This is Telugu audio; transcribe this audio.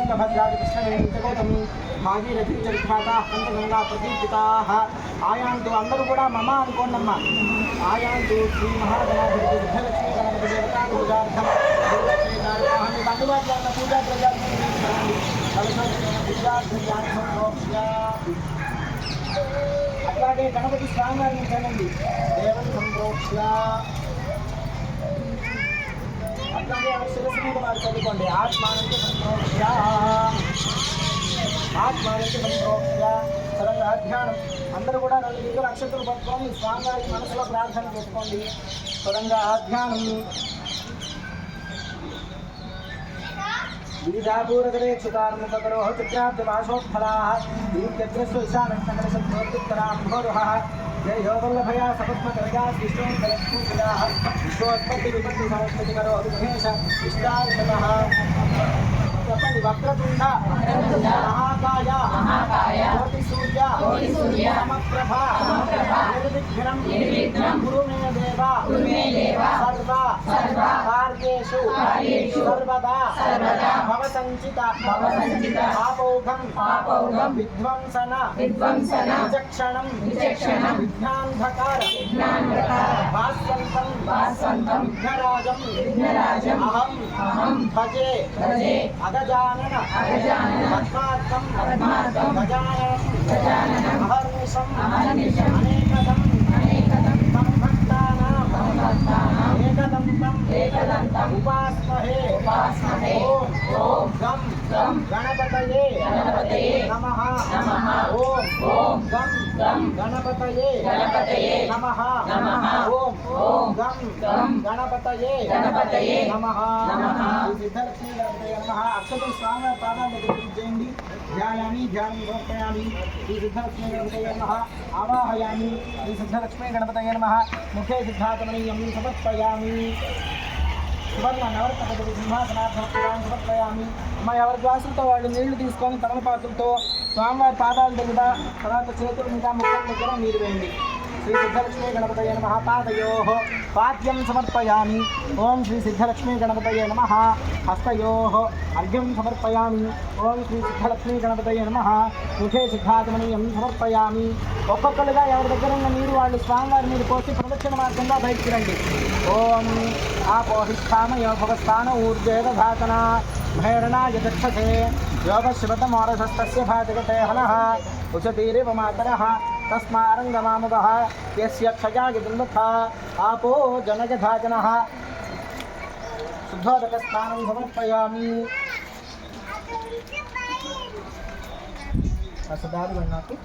భద్రాది కృష్ణవేణి భాగీరథి చరిత్రాత పంచగంగా ప్రదీపితాః ఆయాంతు అందరూ కూడా మమ అనుకోండమ్మ ఆయాంతు శ్రీ మహాగణాధిపతి విద్యలక్ష్మీ గణపతి దేవతా పూజార్థం మీకు అందుబాటులో ఉన్న పూజా అట్లాగే గణపతి స్వామి వారిని దేవం సంప్రోక్ష శిరస్సు మీద వారు చదువుకోండి ఆత్మానంద సంప్రోక్ష్య ఆత్మానంద సంప్రోక్ష్య సరంగా ధ్యానం అందరూ కూడా రెండు దిగులు నక్షత్రం పట్టుకొని స్వామివారికి మనసులో ప్రార్థన చేసుకోండి సరంగా ధ్యానం बीजापूरगरेक्षुकार्मुकरोः चित्राब्धवासोत्फलाः दीप्यग्रस्व ईशानक्षणशब्दोत्तराम्भोरुहः जयो वल्लभया सपद्मकर्गा विष्णोत्तरपूजिताः गुरु मे देवा सर्वा దేవ సర్వ కార్యేషు సర్వదా. భవ సంచిత పాపౌఘం. విధ్వంసన. విచక్షణం. విఘ్నాంధకార భాస్వంతం విఘ్నరాజం. అహం. భజే. అగజానన. పద్మార్థం. గణపతయే. నమః. ఓం. గం గణపతయే నమః ఓం గం గణపతయే నమః ఈ సిద్ధలక్ష్మీ గణపతయే నమః అక్షతం స్వామి పాదాల దగ్గర చేయండి ధ్యాయామి ధ్యానం సమర్పయామి శ్రీ సిద్ధలక్ష్మీ గణపతయే నమః ఆవాహయామి శ్రీ సిద్ధలక్ష్మీ గణపతయే నమః ముఖే సిద్ధాతమనీయం సమర్పయామి సువర్ణ సింహాసనార్థం సమర్పయామి అమ్మ ఎవరి గ్లాసులతో వాళ్ళు నీళ్ళు తీసుకొని తమలపాత్రలతో స్వామివారి పాదాల దగ్గర తర్వాత చేతులు ఇంకా ముఖం దగ్గర నీరు వేయండి. శ్రీ సిద్ధలక్ష్మీ గణపతయ నమ పాదయో పాద్యం సమర్పయామి ఓం శ్రీ సిద్ధలక్ష్మీ గణపతయ నమ హస్తయో అర్ఘ్యం సమర్పయామి ఓం శ్రీ సిద్ధలక్ష్మీ గణపతయ నమ ముఖే సిద్ధాత్మనీయం సమర్పయామి ఒక్కొక్కరుగా ఎవరి దగ్గర ఉన్న నీరు వాళ్ళు స్వామివారి నీరు పోసి ప్రదక్షిణ మార్గంగా బయటికి రండి ఓం ఆపోహిష్టామయో భవస్థాన ఊర్జేదధాతన భైరణాయ దక్షసే యోగశివతమోరసస్తస్య భాజగతే హనః. ఉచతీరేవ మాతరः. తస్మారంగమాముగः యస్య క్షయాయ దుర్ముఖ ఆపో జనజధాజనः శుద్ధోదకస్నానం సమర్పయామి అసదారు నాకు